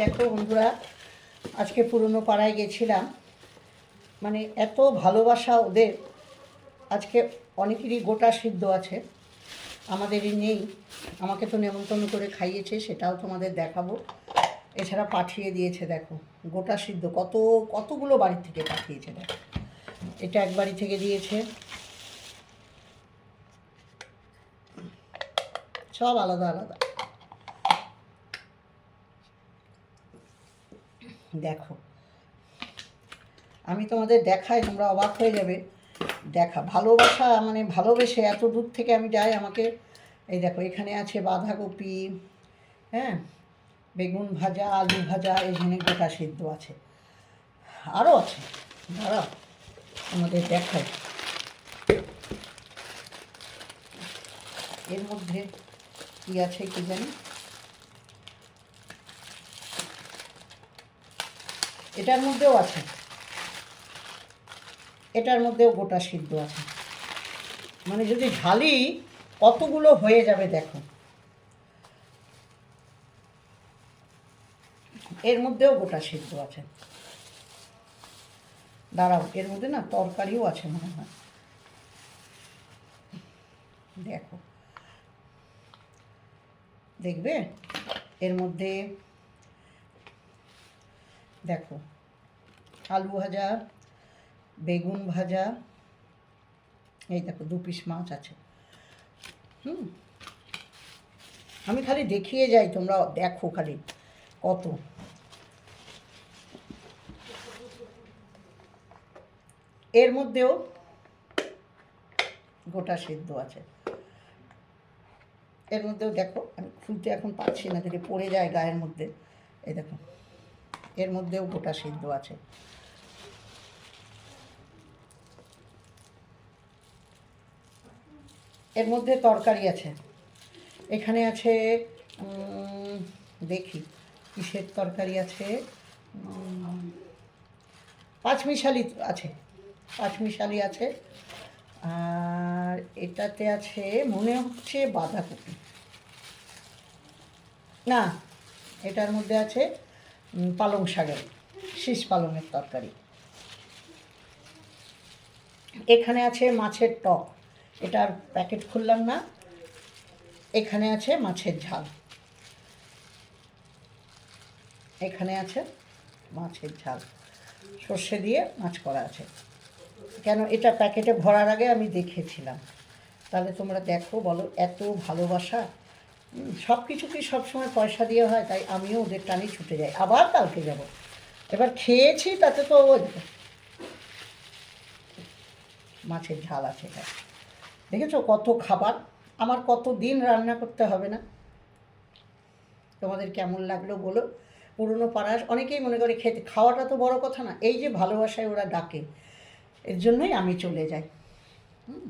দেখো বন্ধুরা, আজকে পুরনো পাড়ায় গেছিলাম। মানে এত ভালোবাসা ওদের, আজকে অনেকেরই গোটা সিদ্ধ আছে। আমাদেরই নেই, আমাকে তো নেমন্তন্ন করে খাইয়েছে, সেটাও তোমাদের দেখাবো। এছাড়া পাঠিয়ে দিয়েছে, দেখো, গোটা সিদ্ধ, কত, কতগুলো বাড়ি থেকে পাঠিয়েছে, দেখো। এটা এক বাড়ি থেকে দিয়েছে। সব আলাদা আলাদা। দেখো। আমি তোমাদের দেখাই, তোমরা অবাক হয়ে যাবে। দেখা, ভালোবাসা মানে ভালোবেসে এত দূর থেকে আমি যাই, আমাকে এই দেখো, এখানে আছে বাঁধাকপি হ্যাঁ? বেগুন ভাজা, আলু ভাজা এখানে গোটা সিদ্ধ আছে। আরও আছে। দাঁড়াও আমাদের দেখাই। এর মধ্যে কী আছে কি জানি? এটার মধ্যেও আছে। এটার মধ্যেও গোটা সিদ্ধ আছে। মানে যদি ঢালি, কতগুলো হয়ে যাবে দেখো। এর মধ্যেও গোটা সিদ্ধ আছে। দাঁড়াও, এর মধ্যে না তরকারিও আছে মনে হয়। দেখো। দেখবে? এর মধ্যে দেখো, আলু ভাজা, বেগুন ভাজা, এই দেখো দু পিস মাছ আছে। হুম, আমি খালি দেখিয়ে যাই, তোমরা দেখো খালি কত। এর মধ্যেও গোটা সেদ্ধ আছে। এর মধ্যেও দেখো, আমি খুলতে এখন পাচ্ছি না, যদি পড়ে যায় গায়ের মধ্যে। এই দেখো। এর মধ্যেও গোটা সিদ্ধ আছে। এর মধ্যে তরকারি আছে। এখানে আছে দেখি, কিসের তরকারি আছে? পাঁচমিশালি আছে পাঁচমিশালি আছে। আর এটাতে আছে, মনে হচ্ছে বাঁধাকপি। না, এটার মধ্যে আছে পালং শাকের, শীষ পালংয়ের তরকারি। এখানে আছে মাছের টক এটার প্যাকেট খুললাম না। এখানে আছে মাছের ঝাল। এখানে আছে মাছের ঝাল। সর্ষে দিয়ে মাছ করা আছে। কেন এটা প্যাকেটে ভরার আগে আমি দেখেছিলাম। তাহলে তোমরা দেখো বলো, এত ভালোবাসা সব কিছু কি সবসময় পয়সা দিয়ে হয়, তাই আমিও ওদের টানে ছুটে যাই। আবার কালকে যাব। এবার খেয়েছি, তাতে তো মাছের ঝাল আছে দেখেছ কত খাবার? আমার কত দিন রান্না করতে হবে না। তোমাদের কেমন লাগল বলো? পুরনো পাড়ার অনেকেই মনে করে খেতে, খাওয়াটা তো বড় কথা না, এই যে ভালোবাসায় ওরা ডাকে, এর জন্যই আমি চলে যাই। হুম।